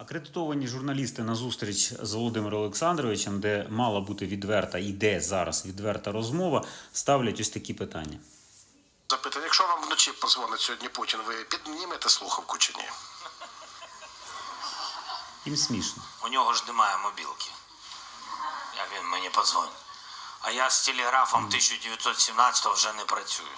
Акредитовані журналісти на зустріч з Володимиром Олександровичем, де мала бути відверта, і де зараз відверта розмова, ставлять ось такі питання. Запитання, якщо вам вночі позвонить сьогодні Путін, ви піднімете слухавку чи ні? Їм смішно. У нього ж немає мобілки. Як він мені подзвонить. А я з телеграфом 1917 вже не працюю.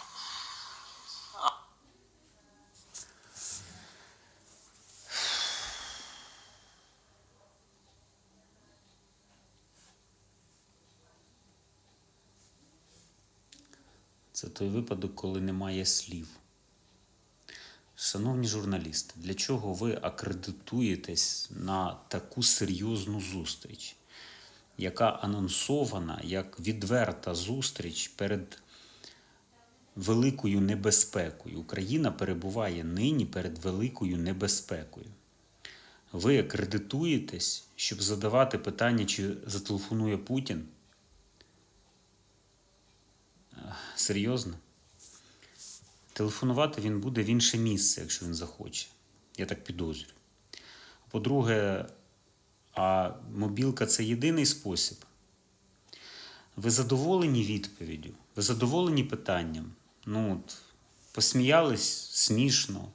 Це той випадок, коли немає слів. Шановні журналісти, для чого ви акредитуєтесь на таку серйозну зустріч, яка анонсована як відверта зустріч перед великою небезпекою? Україна перебуває нині перед великою небезпекою. Ви акредитуєтесь, щоб задавати питання, чи зателефонує Путін? Серйозно? Телефонувати він буде в інше місце, якщо він захоче. Я так підозрюю. По-друге, а мобілка це єдиний спосіб. Ви задоволені відповіддю? Ви задоволені питанням? Ну, от, посміялись смішно.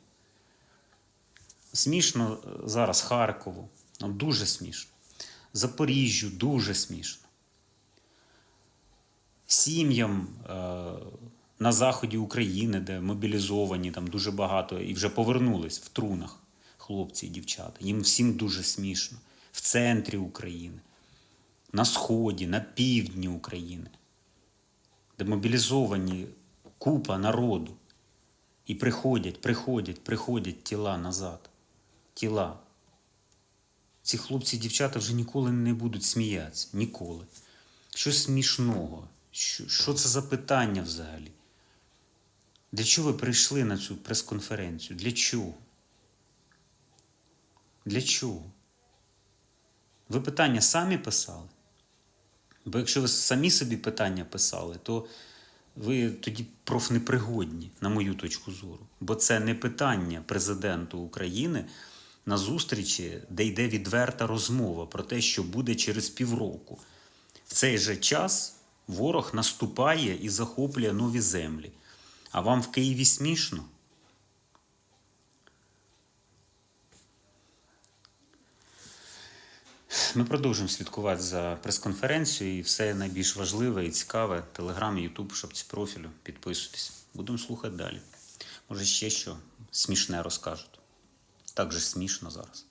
Смішно е, зараз Харкову. Ну, дуже смішно. Запоріжжю дуже смішно сім'ям е, на заході України, де мобілізовані там дуже багато і вже повернулись в трунах хлопці і дівчата. Їм всім дуже смішно. В центрі України, на сході, на півдні України, де мобілізовані купа народу. І приходять, приходять, приходять тіла назад. Тіла. Ці хлопці і дівчата вже ніколи не будуть сміятися. Ніколи. Що смішного? Що, це за питання взагалі? Для чого ви прийшли на цю прес-конференцію? Для чого? Для чого? Ви питання самі писали? Бо якщо ви самі собі питання писали, то ви тоді профнепригодні, на мою точку зору. Бо це не питання президенту України на зустрічі, де йде відверта розмова про те, що буде через півроку. В цей же час ворог наступає і захоплює нові землі. А вам в Києві смішно? Ми продовжуємо слідкувати за прес-конференцією і все найбільш важливе і цікаве. Телеграм, Ютуб, шапці профілю. Підписуйтесь. Будемо слухати далі. Може, ще що смішне розкажуть. Так же смішно зараз.